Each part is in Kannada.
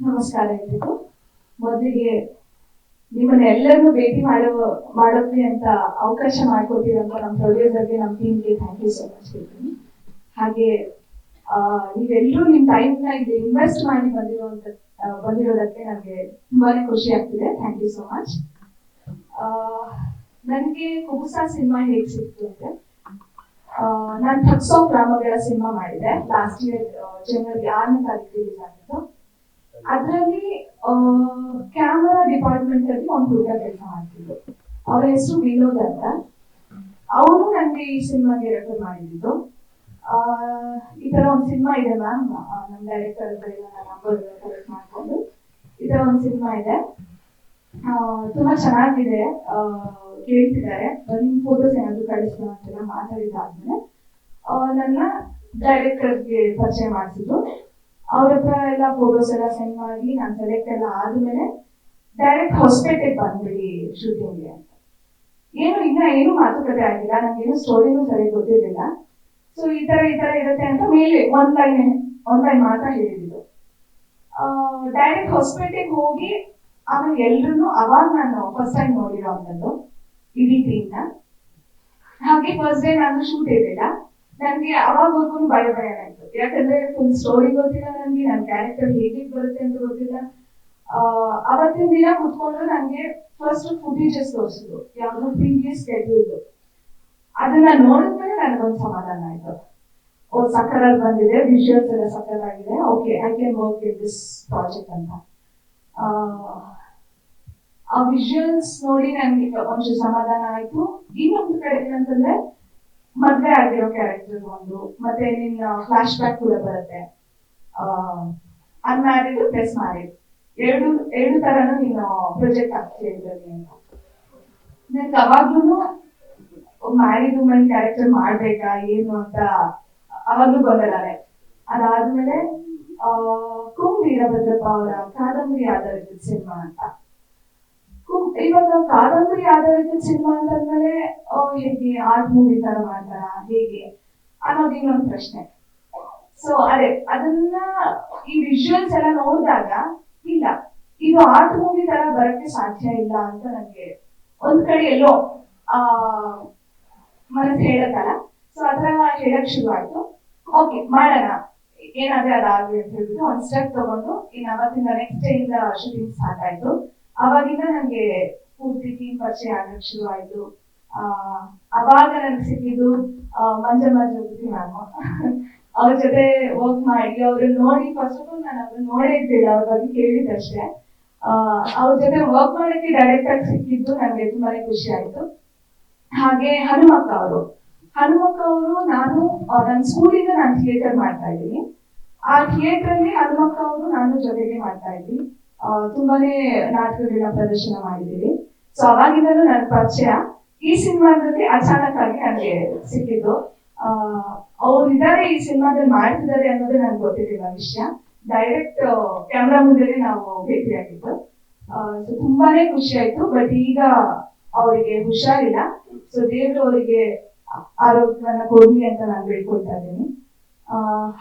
ನಮಸ್ಕಾರ ಎಲ್ರಿಗೂ ಮೊದಲಿಗೆ ನಿಮ್ಮನ್ನ ಎಲ್ಲರನ್ನೂ ಭೇಟಿ ಮಾಡೋ ಮಾಡೋಕೆ ಅಂತ ಅವಕಾಶ ಮಾಡಿಕೊಟ್ಟಿರುವಂತ ನಮ್ಮ ಪ್ರೊಡ್ಯೂಸರ್ಗೆ ನಮ್ಮ ಟೀಮ್ಗೆ ಥ್ಯಾಂಕ್ ಯು ಸೊ ಮಚ್ ಹೇಳ್ತೀನಿ. ಹಾಗೆ ನೀವೆಲ್ಲರೂ ನಿಮ್ಮ ಟೈಮ್ನ ಇಲ್ಲಿ ಇನ್ವೆಸ್ಟ್ ಮಾಡಿ ಬಂದಿರುವಂತ ಬಂದಿರೋದಕ್ಕೆ ನನಗೆ ತುಂಬಾನೇ ಖುಷಿ ಆಗ್ತಿದೆ. ಥ್ಯಾಂಕ್ ಯು ಸೊ ಮಚ್ ನನಗೆ ಕುಬುಸ ಸಿನಿಮಾ ಹೇಗೆ ಸಿಕ್ತು ಅಂದ್ರೆ ನಾನು ಥಕ್ಸೋ ಗ್ರಾಮಗಳ ಸಿನಿಮಾ ಮಾಡಿದೆ. ಲಾಸ್ಟ್ ಇಯರ್ ಜನವರಿ ಆರನೇ ತಾರೀಕು ರಿಲೀಸ್ ಆಗಿತ್ತು ಅಲ್ಲಿ ಒಂದು ಹುಡುಗ ಕೆಲಸ ಮಾಡ್ತಿದ್ರು. ಅವ್ರ ಹೆಸರು ವಿನೋದ್ ಅಂತ. ಅವರು ನನಗೆ ಈ ಸಿನಿಮಾಗೆ ರೆಫರ್ ಮಾಡಿದ್ದು. ಈ ತರ ಒಂದು ಸಿನಿಮಾ ಇದೆ ಮ್ಯಾಮ್ ನಮ್ಮ ಡೈರೆಕ್ಟರ್ ನಂಬರ್ ಕಲೆಕ್ಟ್ ಮಾಡ್ಕೊಂಡು ಈ ತರ ಒಂದು ಸಿನಿಮಾ ಇದೆ. ಆ, ತುಂಬಾ ಚೆನ್ನಾಗಿದೆ. ಕೇಳ್ತಿದ್ದಾರೆ. ನಿಮ್ ಫೋಟೋಸ್ ಏನಾದ್ರು ಕಳಿಸ್ತಾ ಅಂತೆಲ್ಲ ಮಾತಾಡಿದಾದ್ಮೇಲೆ ಆ, ನನ್ನ ಡೈರೆಕ್ಟರ್ಗೆ ಪರಿಚಯ ಮಾಡಿಸಿದ್ರು ಅವ್ರ ಹತ್ರ ಎಲ್ಲ ಫೋಟೋಸ್ ಎಲ್ಲ ಸೆಂಡ್ ಮಾಡಿ ನಾನು ಸೆಲೆಕ್ಟ್ ಎಲ್ಲ ಆದ್ಮೇಲೆ ಡೈರೆಕ್ಟ್ ಹೊಸಪೇಟೆಗೆ ಬಂದ್ಬಿಡಿ ಶೂಟಿಂಗ್ಗೆ ಅಂತ. ಏನು, ಇನ್ನ ಏನು ಮಾತುಕತೆ ಆಗಿಲ್ಲ ನಂಗೇನು ಸ್ಟೋರಿನೂ ಸರಿ ಗೊತ್ತಿರಲಿಲ್ಲ. ಸೊ ಈ ತರ ಈ ತರ ಇರುತ್ತೆ ಅಂತ ಮೇಲೆ ಒಂದ್ ಲೈನ್ ಒಂದ್ ಲೈನ್ ಮಾತ್ರ ಹೇಳಿದ್ದು. ಡೈರೆಕ್ಟ್ ಹೊಸಪೇಟೆಗೆ ಹೋಗಿ ಆಮೇಲೆ ಎಲ್ರು ಅವಾಗ ನಾನು ಫಸ್ಟ್ ಟೈಮ್ ನೋಡಿರೋ ಅಂತದ್ದು ಇಡೀ ಟೀಮ್ನ ಹಾಗೆ ಫಸ್ಟ್ ಡೇ ನಾನು ಶೂಟ್ ಇರಲಿಲ್ಲ. ನನಗೆ ಅವಾಗವರೆಗೂ ಭಯ ಭಯ ಆಯ್ತು. ಯಾಕಂದ್ರೆ ಫುಲ್ ಸ್ಟೋರಿ ಗೊತ್ತಿಲ್ಲ ನನಗೆ ನನ್ನ ಕ್ಯಾರೆಕ್ಟರ್ ಹೇಗೆ ಬರುತ್ತೆ ಅಂತ ಗೊತ್ತಿಲ್ಲ. ಅವತ್ತಿನ ದಿನ ಕುತ್ಕೊಂಡು ನನಗೆ ಫಸ್ಟ್ ಫುಟೇಜಸ್ ತೋರಿಸಿದ್ರು. ಯಾವ್ದು ಪ್ರೀವಿಯಸ್ ಸ್ಕೆಡ್ಯೂಲ್ ಅದನ್ನ ನೋಡಿದ್ಮೇಲೆ ನನಗೊಂದು ಸಮಾಧಾನ ಆಯ್ತು. ಓ ಸಕ್ಕರಾಗಿ ಬಂದಿದೆ ವಿಜುವಲ್ಸ್ ಎಲ್ಲ ಸಕ್ಕರಾಗಿದೆ. Okay I can work in this project ಅಂತ. ಆ, ವಿಜುವಲ್ಸ್ ನೋಡಿ ನನಗೆ ಒಂಚೂರು ಸಮಾಧಾನ ಆಯ್ತು. ಇನ್ನೊಂದು ಕಡೆ ಏನಂತಂದ್ರೆ ಮದ್ವೆ ಆಗಿರೋ ಕ್ಯಾರೆಕ್ಟರ್ ಒಂದು ಮತ್ತೆ ನಿನ್ನ ಫ್ಲಾಶ್ ಬ್ಯಾಕ್ ಕೂಡ ಬರುತ್ತೆ. ಅನ್ಮ್ಯಾರಿಡ್ ಪ್ಲಸ್ ಮ್ಯಾರಿಡ್ ಎರಡು ಎರಡು ತರನು ನೀನು ಪ್ರೊಜೆಕ್ಟ್ ಆಗ್ತಾ ಅಂತ ನನಗೆ ಅವಾಗ್ಲೂ ಮ್ಯಾರಿಡ್ ವುಮನ್ ಕ್ಯಾರೆಕ್ಟರ್ ಮಾಡ್ಬೇಕಾ, ಏನು ಅಂತ ಅವಾಗ್ಲೂ ಬಂದಿದ್ದಾರೆ ಅದಾದ್ಮೇಲೆ, ಆ ಕುಂ ವೀರಭದ್ರಪ್ಪ ಅವರ ಕಾದಂಬರಿ ಆಧಾರಿತ ಸಿನಿಮಾ ಅಂತ. ಕುಂ- ಇವಾಗ ಕಾದಂಬರಿ ಆಧಾರಿತ ಸಿನಿಮಾ ಅಂತಂದ್ಮೇಲೆ ಹೇಗೆ ಆರ್ಟ್ ಮೂವಿ ತರ ಮಾಡ್ತಾರ, ಹೇಗೆ ಅನ್ನೋದು ಇನ್ನೊಂದು ಪ್ರಶ್ನೆ. ಸೊ ಅದೇ, ಅದನ್ನ ಈ ವಿಜುವಲ್ಸ್ ಎಲ್ಲ ನೋಡಿದಾಗ ಇಲ್ಲ. ಇದು ಆರ್ಟ್ ಮೂವಿ ತರ ಬರಕ್ಕೆ ಸಾಧ್ಯ ಇಲ್ಲ ಅಂತ ನನಗೆ ಒಂದ್ ಕಡೆ ಎಲ್ಲೋ ಆ ಮನಸ್ ಹೇಳತ್ತಲ್ಲ. ಸೊ ಅದರ ಹೇಳಕ್ ಶುರು ಆಯ್ತು ಓಕೆ ಮಾಡೋಣ. ಏನಾದ್ರೆ ಅದಾಗ್ಲಿ ಅಂತ ಹೇಳ್ಬಿಟ್ಟು ಒಂದ್ ಸ್ಟೆಪ್ ತಗೊಂಡು ಇನ್ನು ಅವತ್ತಿಂದ ನೆಕ್ಸ್ಟ್ ಡೇ ಇಂದ ಶೂಟಿಂಗ್ ಸ್ಟಾರ್ಟ್ ಆಯ್ತು. ಅವಾಗಿಂದ ನನಗೆ ಪೂರ್ತಿ ಟೀಮ್ ಪರಿಚಯ ಆಗಕ್ ಶುರು ಆಯ್ತು ಆ, ಅವಾಗ ನನ್ಗೆ ಸಿಕ್ಕಿದ್ದು ಮಂಜಮ್ಮ ಜೊತೆ ಮ್ಯಾಮ್ ಅವ್ರ ಜೊತೆ ವರ್ಕ್ ಮಾಡಿ ಅವ್ರನ್ನ ನೋಡಿ ಫಸ್ಟ್ ಆಫ್ ಆಲ್ ನಾನು ಅವ್ರನ್ನ ನೋಡೇ ಇದ್ದಿಲ್ಲ ಅವ್ರ ಬಗ್ಗೆ ಆ, ಅವ್ರ ಜೊತೆ ವರ್ಕ್ ಮಾಡಕ್ಕೆ ಡೈರೆಕ್ಟ್ ಆಗಿ ಸಿಕ್ಕಿದ್ದು ನನಗೆ ತುಂಬಾನೇ ಖುಷಿ ಆಯ್ತು. ಹಾಗೆ ಹನುಮಕ್ಕ ಅವರು. ಹನುಮಕ್ಕ ಅವರು ನಾನು ನನ್ನ ಸ್ಕೂಲಿಂದ ನಾನು ಥಿಯೇಟರ್ ಮಾಡ್ತಾ ಇದ್ದೀನಿ. ಆ ಥಿಯೇಟರ್ ಅಲ್ಲಿ ಹನುಮಕ್ಕ ಅವರು ನಾನು ಜೊತೆಗೆ ಮಾಡ್ತಾ ಇದ್ವಿ. ಆ, ತುಂಬಾನೇ ನಾಟಕಗಳನ್ನ ಪ್ರದರ್ಶನ ಮಾಡಿದ್ದೀವಿ. ಸೊ ಅವಾಗಿಂದಲೂ ನನ್ನ ಪರಿಚಯ. ಈ ಸಿನಿಮಾದಲ್ಲಿ ಅಚಾನಕ್ ಆಗಿ ನನಗೆ ಸಿಕ್ಕಿದ್ದು. ಅವ್ರು ಇದ್ದಾರೆ ಈ ಸಿನಿಮಾದಲ್ಲಿ ಮಾಡ್ತಿದ್ದಾರೆ ಅನ್ನೋದೇ ನನ್ಗೆ ಗೊತ್ತಿರಲಿಲ್ಲ ವಿಷಯ. ಡೈರೆಕ್ಟ್ ಕ್ಯಾಮ್ರಾ ಮುಂದೆ ನಾವು ಭೇಟಿಯಾಗಿದ್ದು. ಸೊ ತುಂಬಾನೇ ಖುಷಿ ಆಯ್ತು. ಬಟ್ ಈಗ ಅವರಿಗೆ ಹುಷಾರಿಲ್ಲ. ಸೊ ದೇವರು ಅವರಿಗೆ ಆರೋಗ್ಯವನ್ನ ಕೊಡ್ಲಿ ಅಂತ ನಾನು ಬೇಡ್ಕೊಳ್ತಾ ಇದ್ದೀನಿ.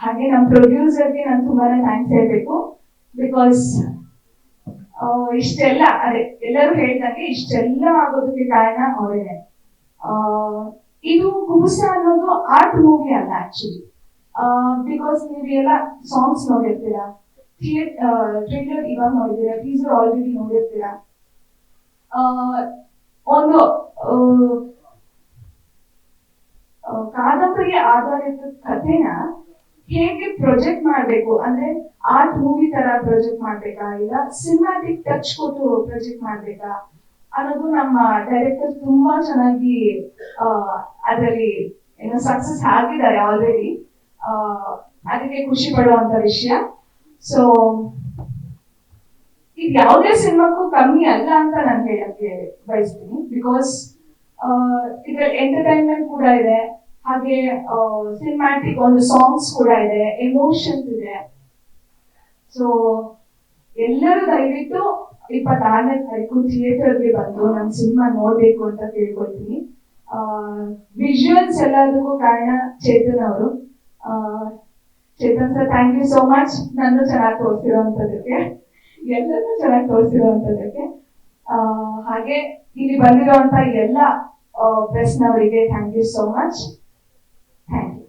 ಹಾಗೆ ನಮ್ಮ ಪ್ರೊಡ್ಯೂಸರ್ಗೆ ನಾನು ತುಂಬಾನೇ ಥ್ಯಾಂಕ್ಸ್ ಹೇಳ್ಬೇಕು. ಬಿಕಾಸ್ ಇಷ್ಟೆಲ್ಲ, ಅದೇ, ಎಲ್ಲರೂ ಹೇಳ್ದಂಗೆ ಇಷ್ಟೆಲ್ಲ ಆಗೋದಕ್ಕೆ ಕಾರಣ ಅವರೇನೆ. ಇದು ಕುಬುಸ ಅನ್ನೋದು ಆರ್ಟ್ ಮೂವಿ ಅಲ್ಲ ಆಕ್ಚುಲಿ ಬಿಕಾಸ್ ನೀವು ಎಲ್ಲ ಸಾಂಗ್ಸ್ ನೋಡಿರ್ತೀರಾ ಟ್ರೇಲರ್ ಇವಾಗ ನೋಡಿದ್ದೀರಾ ಟೀಸರ್ ಆಲ್ರೆಡಿ ನೋಡಿರ್ತೀರಾ. ಒಂದು ಕಾದಂಬರಿ ಆಧಾರಿತ ಕಥೆನ ಹೇಗೆ ಪ್ರೊಜೆಕ್ಟ್ ಮಾಡ್ಬೇಕು? ಅಂದ್ರೆ ಆರ್ಟ್ ಮೂವಿ ತರ ಪ್ರೊಜೆಕ್ಟ್ ಮಾಡ್ಬೇಕಾ? ಇಲ್ಲ ಸಿನಿಮಾಟಿಕ್ ಟಚ್ ಕೊಟ್ಟು ಪ್ರೊಜೆಕ್ಟ್ ಮಾಡ್ಬೇಕಾ? ಅನ್ನೋದು ನಮ್ಮ ಡೈರೆಕ್ಟರ್ ತುಂಬಾ ಚೆನ್ನಾಗಿ ಅದರಲ್ಲಿ ಏನೋ ಸಕ್ಸಸ್ ಆಗಿದ್ದಾರೆ ಆಲ್ರೆಡಿ ಅದಕ್ಕೆ ಖುಷಿ ಪಡುವಂತ ವಿಷಯ. ಸೊ ಇದು ಯಾವುದೇ ಸಿನಿಮಾಕ್ಕೂ ಕಮ್ಮಿ ಅಲ್ಲ ಅಂತ ನಾನು ಹೇಳಕ್ಕೆ ಬಯಸ್ತೀನಿ. ಬಿಕಾಸ್ ಇದ್ರಲ್ಲಿ ಎಂಟರ್ಟೈನ್ಮೆಂಟ್ ಕೂಡ ಇದೆ. ಹಾಗೆ ಸಿನಿಮ್ಯಾಟಿಕ್ ಒಂದು ಸಾಂಗ್ಸ್ ಕೂಡ ಇದೆ. ಎಮೋಷನ್ಸ್ ಇದೆ. ಸೊ ಎಲ್ಲರೂ ದಯವಿಟ್ಟು ಇಪ್ಪತ್ತಾರನೇ ತಾರೀಕು ಥಿಯೇಟರ್ಗೆ ಬಂದು ನನ್ನ ಸಿನಿಮಾ ನೋಡ್ಬೇಕು ಅಂತ ಕೇಳ್ಕೊಳ್ತೀನಿ. ವಿಜುವಲ್ಸ್ ಎಲ್ಲದಕ್ಕೂ ಕಾರಣ ಚೇತನ್ ಅವರು. Chetan sir thank you so much ನಾನು ಚೆನ್ನಾಗಿ ತೋರಿಸಿರೋಂಥದ್ದಕ್ಕೆ ಎಲ್ಲರನ್ನೂ ಚೆನ್ನಾಗಿ ತೋರಿಸಿರುವಂತದಕ್ಕೆ ಹಾಗೆ ಇಲ್ಲಿ ಬಂದಿರುವಂತ ಎಲ್ಲ ಪ್ರೆಸ್ನವರಿಗೆ thank you so much thank you